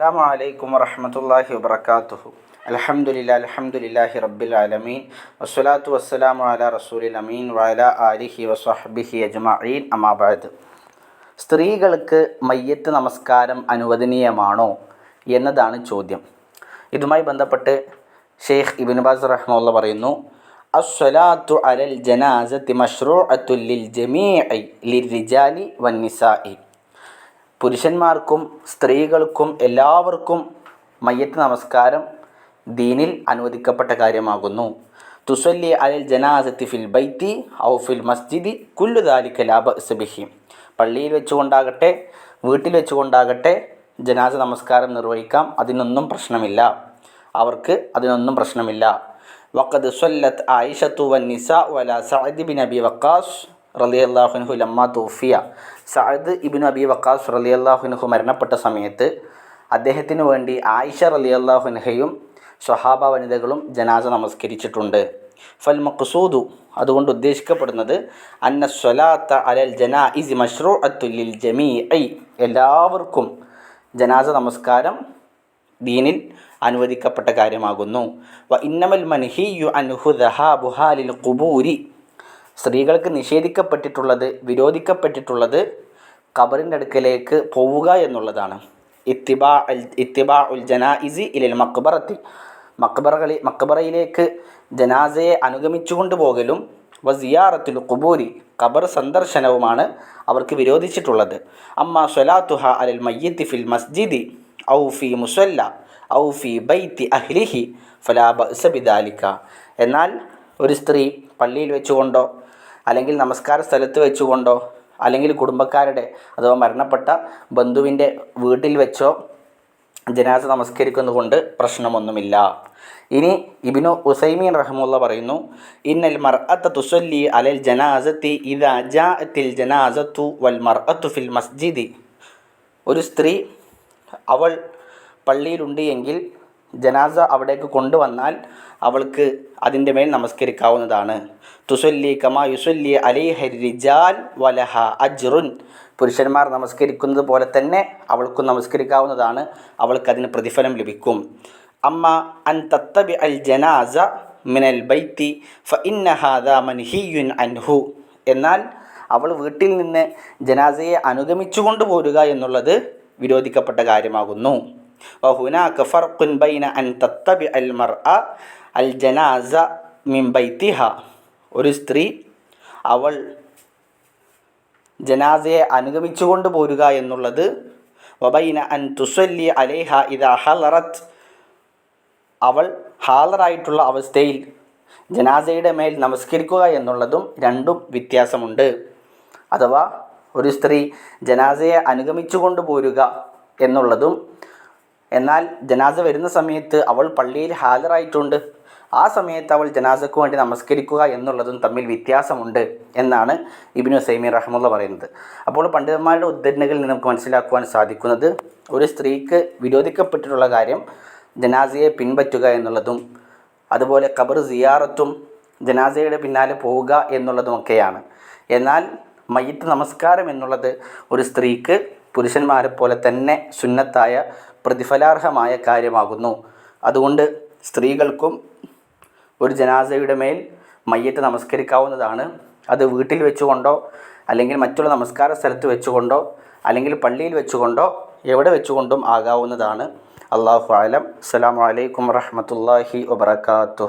അസ്സാം വലൈക്കും വറഹമത്തല്ലാഹി വബർക്കാത്തുഹു അലഹമുല്ല അലഹമുല്ലാഹി റബ്ബിൽ ആലമീൻ. വസ്സലാത്തു വസ്സലാമു അല റസൂലിൽ അമീൻ വല ആലിഹി വസ്വഹബിഹി അജ്മഈൻ. അമാബാദ് സ്ത്രീകൾക്ക് മയ്യത്ത് നമസ്കാരം അനുവദനീയമാണോ എന്നതാണ് ചോദ്യം. ഇതുമായി ബന്ധപ്പെട്ട് ഷെയ്ഖ് ഇബിൻബാസ് റഹ്മുള്ള പറയുന്നു അസ്വലാത്തു അലൽ ജനാസത്തി മഷ്റൂഅത്തുല്ലിൽ ജമീഇ ലിർരിജാലി വന്നിസായി പുരുഷന്മാർക്കും സ്ത്രീകൾക്കും എല്ലാവർക്കും മയ്യത്ത് നമസ്കാരം ദീനിൽ അനുവദിക്കപ്പെട്ട കാര്യമാകുന്നു. തുസല്ലി അലൽ ജനാസത്തി ഫിൽ ബൈത്തി ഔ ഫിൽ മസ്ജിദി കുല്ലു ദാലിക്ക സബിഹി പള്ളിയിൽ വെച്ചുകൊണ്ടാകട്ടെ വീട്ടിൽ വെച്ചുകൊണ്ടാകട്ടെ ജനാസ നമസ്കാരം നിർവഹിക്കാം. അതിനൊന്നും പ്രശ്നമില്ല. അവർക്ക് അതിനൊന്നും പ്രശ്നമില്ല. വഖദ് സ്വല്ലത്ത് ആയിഷത്തു വൻ നിസ വല സഅദ് ബിൻ അബി വക്കാസ് റലിയല്ലാഹുനഹു ലമ്മ തൂഫിയ. സഅദ് ഇബിൻ അബി വക്കാസ് റലിയല്ലാഹുനഹു മരണപ്പെട്ട സമയത്ത് അദ്ദേഹത്തിന് വേണ്ടി ആയിഷ റലി അള്ളാഹുനഹയും സ്വഹാബ വനിതകളും ജനാസ നമസ്കരിച്ചിട്ടുണ്ട്. ഫൽ മഖ്സൂദു അതുകൊണ്ട് ഉദ്ദേശിക്കപ്പെടുന്നത് അന്ന സ്വലാത്ത അലൽ ജനാ ഇസ് മഷ്റൂ അത്തുല്ലിൽ ജമീ ഐ എല്ലാവർക്കും ജനാസ നമസ്കാരം ദീനിൽ അനുവദിക്കപ്പെട്ട കാര്യമാകുന്നു. വ ഇന്നമൽ മൻഹിയു അൻഹു ദഹാബുഹാലിൽ കുബൂരി സ്ത്രീകൾക്ക് നിഷേധിക്കപ്പെട്ടിട്ടുള്ളത് വിരോധിക്കപ്പെട്ടിട്ടുള്ളത് ഖബറിന്റെ അടുക്കലേക്ക് പോവുക എന്നുള്ളതാണ്. ഇത്തിബാ അൽ ഇത്തിബാ ഉൽ ജനാഇസി ഇലിൽ മക്ബറത്തിൽ മക്ബറകളി മക്ബറയിലേക്ക് ജനാസയെ അനുഗമിച്ചുകൊണ്ട് പോകലും വ സിയാറത്തുൽ കുബൂരി ഖബർ സന്ദർശനവുമാണ് അവർക്ക് വിരോധിച്ചിട്ടുള്ളത്. അമ്മ സ്വലാത്തുഹ അലൽ മയ്യത്തി ഫിൽ മസ്ജിദി ഔ ഫി മുസല്ല ഔ ഫി ബൈത്തി അഹ്ലിഹി ഫലാ ബിദാലിക്ക ബിദാലിക. എന്നാൽ ഒരു സ്ത്രീ പള്ളിയിൽ വെച്ചുകൊണ്ടോ അല്ലെങ്കിൽ നമസ്കാര സ്ഥലത്ത് വെച്ചുകൊണ്ടോ അല്ലെങ്കിൽ കുടുംബക്കാരുടെ അഥവാ മരണപ്പെട്ട ബന്ധുവിന്റെ വീട്ടിൽ വെച്ചോ ജനാസ നമസ്കരിക്കുന്നതുകൊണ്ട് പ്രശ്നമൊന്നുമില്ല. ഇനി ഇബിനു ഉസൈമീൻ റഹമുല്ല പറയുന്നു ഇന്നൽ മർ അത്ത തുസല്ലി അലൽ ജനാസത്തി ഇദാ ജാഅത്തിൽ ജനാസത്തു വൽ മർ അത്തു ഫിൽ മസ്ജിദി. ഒരു സ്ത്രീ അവൾ പള്ളിയിലുണ്ട് എങ്കിൽ ജനാസ അവിടേക്ക് കൊണ്ടുവന്നാൽ അവൾക്ക് അതിന്റെ മേൽ നമസ്കരിക്കാവുന്നതാണ്. തുസല്ലി കമാ യുസല്ലി അലി റിജാൽ വലഹ അജ്റുൻ. പുരുഷന്മാർ നമസ്കരിക്കുന്നത് പോലെ തന്നെ അവൾക്കും നമസ്കരിക്കാവുന്നതാണ്. അവൾക്ക് അതിന് പ്രതിഫലം ലഭിക്കും. അമ്മ അൻ തത്തബി അൽ ജനാസ മിനൽ ബൈത്തി ഫ ഇന്നഹാദ മൻഹിയുൻ അൻഹു. എന്നാൽ അവൾ വീട്ടിൽ നിന്ന് ജനാസയെ അനുഗമിച്ചുകൊണ്ട് പോരുക എന്നുള്ളത് വിരോധിക്കപ്പെട്ട കാര്യമാകുന്നു. വഹുനാക فرق ബൈന അൻ تتبع المرأة الجنازة മിൻ ബൈത്തിഹ. ഒരു സ്ത്രീ അവൾ ജനാസയെ അനുഗമിച്ചുകൊണ്ട് പോരുക എന്നുള്ളത് വബൈന അൻ തുസല്ലി അലേഹ ഇത ഹലറത്ത് അവൾ ഹാലറായിട്ടുള്ള അവസ്ഥയിൽ ജനാസയുടെ മേൽ നമസ്കരിക്കുക എന്നുള്ളതും രണ്ടും വ്യത്യാസമുണ്ട്. അഥവാ ഒരു സ്ത്രീ ജനാസയെ അനുഗമിച്ചുകൊണ്ട് പോരുക എന്നുള്ളതും എന്നാൽ ജനാസ വരുന്ന സമയത്ത് അവൾ പള്ളിയിൽ ഹാജരായിട്ടുണ്ട്. ആ സമയത്ത് അവൾ ജനാസക്ക് വേണ്ടി നമസ്കരിക്കുക എന്നുള്ളതും തമ്മിൽ വ്യത്യാസമുണ്ട് എന്നാണ് ഇബിനു സൈമി റഹ്മുള്ള പറയുന്നത്. അപ്പോൾ പണ്ഡിതന്മാരുടെ ഉദ്ധരണികളിൽ നമുക്ക് മനസ്സിലാക്കുവാൻ സാധിക്കുന്നത് ഒരു സ്ത്രീക്ക് വിരോധിക്കപ്പെട്ടിട്ടുള്ള കാര്യം ജനാസയെ പിൻപറ്റുക എന്നുള്ളതും അതുപോലെ ഖബർ സിയാറത്തും ജനാസയുടെ പിന്നാലെ പോവുക എന്നുള്ളതുമൊക്കെയാണ്. എന്നാൽ മയ്യത്ത് നമസ്കാരം എന്നുള്ളത് ഒരു സ്ത്രീക്ക് പുരുഷന്മാരെ പോലെ തന്നെ സുന്നത്തായ പ്രതിഫലാർഹമായ കാര്യമാകുന്നു. അതുകൊണ്ട് സ്ത്രീകൾക്കും ഒരു ജനാസയുടെ മേൽ മയ്യത്ത് നമസ്കരിക്കാവുന്നതാണ്. അത് വീട്ടിൽ വെച്ചുകൊണ്ടോ അല്ലെങ്കിൽ മറ്റുള്ള നമസ്കാര സ്ഥലത്ത് വെച്ചുകൊണ്ടോ അല്ലെങ്കിൽ പള്ളിയിൽ വെച്ചുകൊണ്ടോ എവിടെ വെച്ചുകൊണ്ടും ആകാവുന്നതാണ്. അള്ളാഹു ആലം അസ്സാം വലൈക്കും വറഹമത്തല്ലാഹി വബർക്കാത്തു